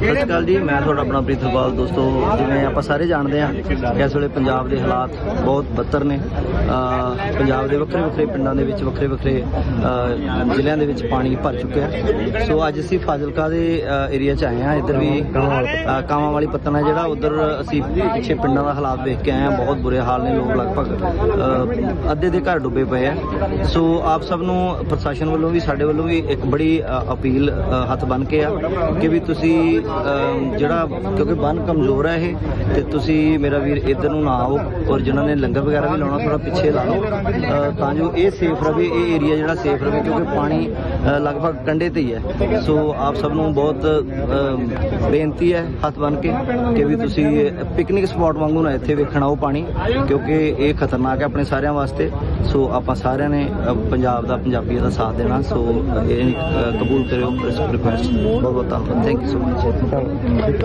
ਸਤਿ ਸ਼੍ਰੀ ਅਕਾਲ ਜੀ, ਮੈਂ ਤੁਹਾਡਾ ਆਪਣਾ ਪ੍ਰੀਤ ਪ੍ਰੀਤਪਾਲ, ਦੋਸਤੋ, ਜਿਵੇਂ ਆਪਾਂ ਸਾਰੇ ਜਾਣਦੇ ਹਾਂ ਕਿ ਇਸ ਵੇਲੇ ਪੰਜਾਬ ਦੇ ਹਾਲਾਤ ਬਹੁਤ ਬੱਤਰ ਨੇ। ਪੰਜਾਬ ਦੇ ਵੱਖਰੇ ਵੱਖਰੇ ਪਿੰਡਾਂ ਦੇ ਵਿੱਚ, ਵੱਖਰੇ ਵੱਖਰੇ ਜ਼ਿਲ੍ਹਿਆਂ ਦੇ ਵਿੱਚ ਪਾਣੀ ਭਰ ਚੁੱਕਿਆ ਸੋ ਅੱਜ ਅਸੀਂ ਫਾਜ਼ਿਲਕਾ ਦੇ ਏਰੀਆ 'ਚ ਆਏ ਹਾਂ। ਇੱਧਰ ਵੀ ਕਾਵਾਂ ਵਾਲੀ ਪੱਤਨ ਹੈ ਜਿਹੜਾ, ਉਧਰ ਅਸੀਂ ਪਿੱਛੇ ਪਿੰਡਾਂ ਦਾ ਹਾਲਾਤ ਵੇਖ ਕੇ ਆਏ ਹਾਂ। ਬਹੁਤ ਬੁਰੇ ਹਾਲ ਨੇ, ਲੋਕ ਲਗਭਗ ਅੱਧੇ ਦੇ ਘਰ ਡੁੱਬੇ ਪਏ ਆ। ਸੋ ਆਪ ਸਭ ਨੂੰ ਪ੍ਰਸ਼ਾਸਨ ਵੱਲੋਂ ਵੀ, ਸਾਡੇ ਵੱਲੋਂ ਵੀ ਇੱਕ ਬੜੀ ਅਪੀਲ ਹੱਥ ਬਨ ਕੇ ਆ ਕਿ ਵੀ ਤੁਸੀਂ ਜਿਹੜਾ ਕਿਉਂਕਿ ਬੰਨ ਕਮਜ਼ੋਰ ਹੈ ਇਹ, ਤੇ ਤੁਸੀਂ ਮੇਰਾ ਵੀਰ ਇੱਧਰ ਨੂੰ ਨਾ ਆਓ ਔਰ ਜਿਨ੍ਹਾਂ ਨੇ ਲੰਗਰ ਵਗੈਰਾ ਵੀ ਲਾਉਣਾ ਥੋੜਾ ਪਿੱਛੇ ਲਾ ਲਓ। ਤਾਂ ਜੋ ਇਹ ਸੇਫ ਰਵੇ ਇਹ ਏਰੀਆ ਜਿਹੜਾ ਸੇਫ ਰਵੇ ਕਿਉਂਕਿ ਪਾਣੀ ਲਗਭਗ ਕੰਢੇ ਤੇ ਹੀ ਹੈ। ਸੋ ਆਪ ਸਭ ਨੂੰ ਬਹੁਤ ਬੇਨਤੀ ਹੈ ਹੱਥ ਬਨ ਕੇ ਕਿ ਵੀ ਤੁਸੀਂ ਪਿਕਨਿਕ ਸਪੌਟ ਵਾਂਗੂ ਨਾ ਇੱਥੇ ਵੇਖਣ ਆਓ ਪਾਣੀ, ਕਿਉਂਕਿ ਇਹ ਖਤਰਨਾਕ ਹੈ ਆਪਣੇ ਸਾਰਿਆਂ ਵਾਸਤੇ। ਸੋ ਆਪਾਂ ਸਾਰਿਆਂ ਨੇ ਪੰਜਾਬ ਦਾ, ਪੰਜਾਬੀਆਂ ਦਾ ਸਾਥ ਦੇਣਾ। ਸੋ ਇਹ ਕਬੂਲ ਕਰਿਓ ਰਿਕੁਐਸਟ ਬਹੁਤ ਬਹੁਤ ਧੰਨਵਾਦ। Thank you so much バイバイ。